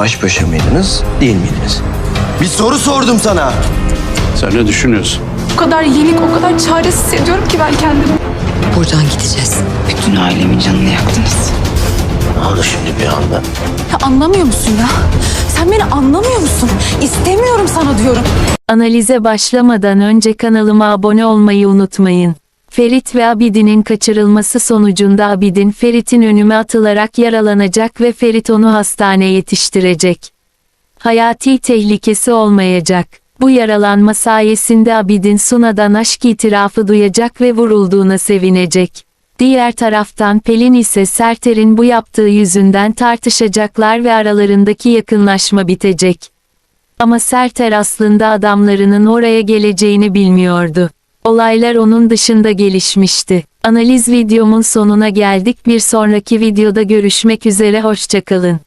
Baş başa mıydınız, değil miydiniz? Bir soru sordum sana. Sen ne düşünüyorsun? O kadar yenik, o kadar çaresiz hissediyorum ki ben kendimi. Buradan gideceğiz. Bütün ailemin canını yaktınız. Ne oldu şimdi bir anda? Ya anlamıyor musun ya? Sen beni anlamıyor musun? İstemiyorum sana diyorum. Analize başlamadan önce kanalıma abone olmayı unutmayın. Ferit ve Abidin'in kaçırılması sonucunda Abidin Ferit'in önüme atılarak yaralanacak ve Ferit onu hastaneye yetiştirecek. Hayati tehlikesi olmayacak. Bu yaralanma sayesinde Abidin Suna'dan aşk itirafı duyacak ve vurulduğuna sevinecek. Diğer taraftan Pelin ise Serter'in bu yaptığı yüzünden tartışacaklar ve aralarındaki yakınlaşma bitecek. Ama Serter aslında adamlarının oraya geleceğini bilmiyordu. Olaylar onun dışında gelişmişti. Analiz videomun sonuna geldik. Bir sonraki videoda görüşmek üzere hoşçakalın.